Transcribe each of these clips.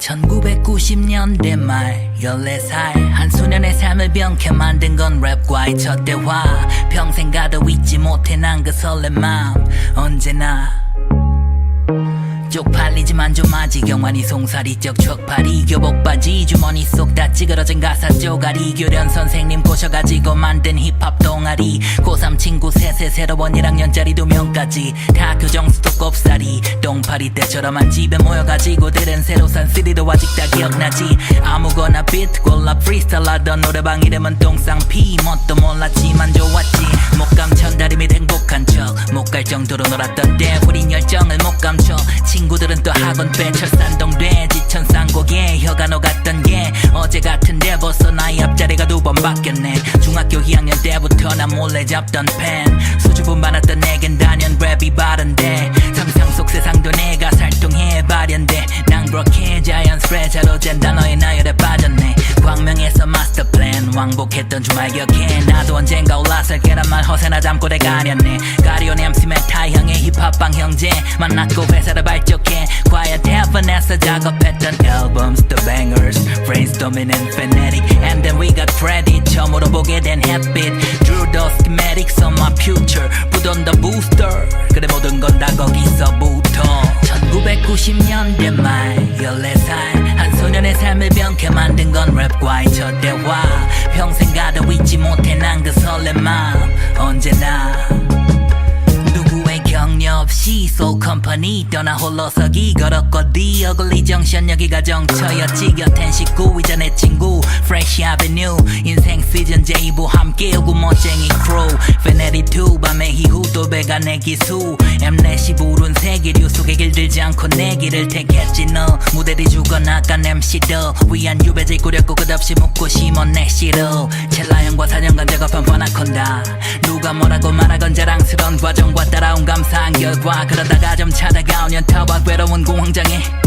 1990년대 말 14살 한 소년의 삶을 병케 만든 건 랩과의 첫 대화. 평생 가도 잊지 못해 난 그 설렘 마음. 언제나 쪽팔리지만 좀 아직 영환이 송사리 적 척팔이 교복 바지 주머니 속 다 찌그러진 가사 쪼가리 교련 선생님 꼬셔가지고 만든 힙합 동아리 고3 친구 셋에 새로운 1학년짜리 두 명까지 다 교정 수도 꼽사리 똥파리 때처럼만 집에 모여가지고 들은 새로 산 CD도 아직 다 기억나지. 아무거나 비트 골라 프리스타일 하던 노래방 이름은 똥쌍피 뭣도 몰랐지만 좋았지. 목감 천 정도로 놀았던 때 우린 열정을 못 감춰. 친구들은 또 학원 빼 철산동돼 지천 쌍곡에 혀가 녹았던 게 어제 같은데 벌써 나이 앞자리가 두 번 바뀌었네. 중학교 2학년 때부터 나 몰래 잡던 펜. 수줍음 많았던 내겐 단연 랩이 바른데 상상 속 세상도 내가 살통해 발현돼. 난 그렇게 자연스레 자로 잰 단어의 나열에 왕복했던 주말 기억해. 나도 언젠가 올라설 계란말 허세나 잠꼬대 가렸네. 가리온 MC 메타 형의 힙합방 형제. 만났고 회사를 발족해. 과연 태반에서 작업했던 앨범s the bangers brainstorming and fanatic. And then we got credit 처음으로 보게 된 햇빛 drew the schematics on my future. Put on the booster. 그래 모든 건 다 거기서부터. 1990년대 말 14살. 한 소년의 삶을 병케 만든 건 랩과의 첫 대화 잊지 못해 난 그 설렘 마음 언제나. 누구의 격려 없이 소ul 컴퍼니 떠나 홀로서기 걸었고 디 어글리 정션 여기가 정처였지. 곁엔 식구 이전의 친구 Fresh Avenue. 인생 시즌 제이부 함께 오고 멋쟁이 크루 페네리 2 밤의 이후 또 배가 내 기수. 엠넷이 부른 세계류 속에 길들지 않고 내 길을 택했지 너. 무대리 주거나 간 MC들 위한 유배지 꾸렸고 끝없이 묻고 심은 내 시를 첼라형과 4년간 작업한 파나콘다. 누가 뭐라고 말하건 자랑스러운 과정과 따라온 감사한 결과. 그러다가 좀 찾아가온 연타와 괴로운 공황장애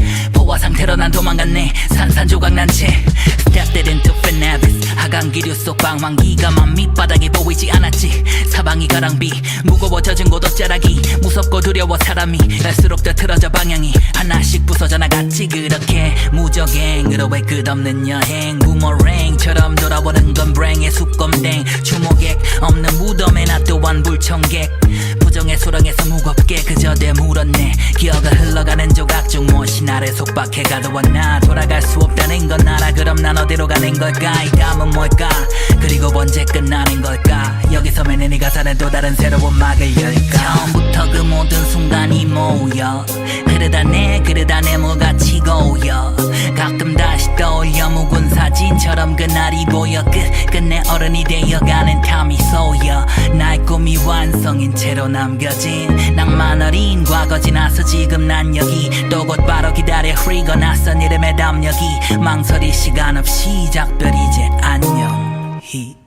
상태로 난 도망갔네. 산산조각 난채. Stepped into Fanavis 하강 기류 속 방황기가 만 밑바닥에 보이지 않았지. 사방이 가랑비. 무거워 젖은 고도자락이 무섭고 두려워 사람이. 갈수록 더 틀어져 방향이. 하나씩 부서져 나갔지. 그렇게 무적행으로 왜 끝없는 여행. 부머랭처럼 돌아오는 건 브랭의 숙검댕 주목객 없는 무덤에 나 또한 불청객. 부정의 소랑에서 무겁게 그저 되물었네. 기억을 흘러가는 조각 나를 속박해 가둬왔 나 돌아갈 수 없다는 건 알아. 그럼 난 어디로 가는 걸까? 이 다음은 뭘까? 그리고 언제 끝나는 걸까? 여기서 매는 이 가사는 또 다른 새로운 막을 열까? 처음부터 그 모든 순간이 모여. 흐르다 내 그르다 내 물같이 고여. 가끔 다시 떠올려 묵은 사진처럼 그날이 보여. 끝 끝내 어른이 되어가는 탐이 쏘여. 꿈이 완성인 채로 남겨진 낭만 어린 과거 지나서 지금 난 여기. 또 곧바로 기다려 흐리고 낯선 이름의 담력이 망설일 시간 없이 작별 이제 안녕. 히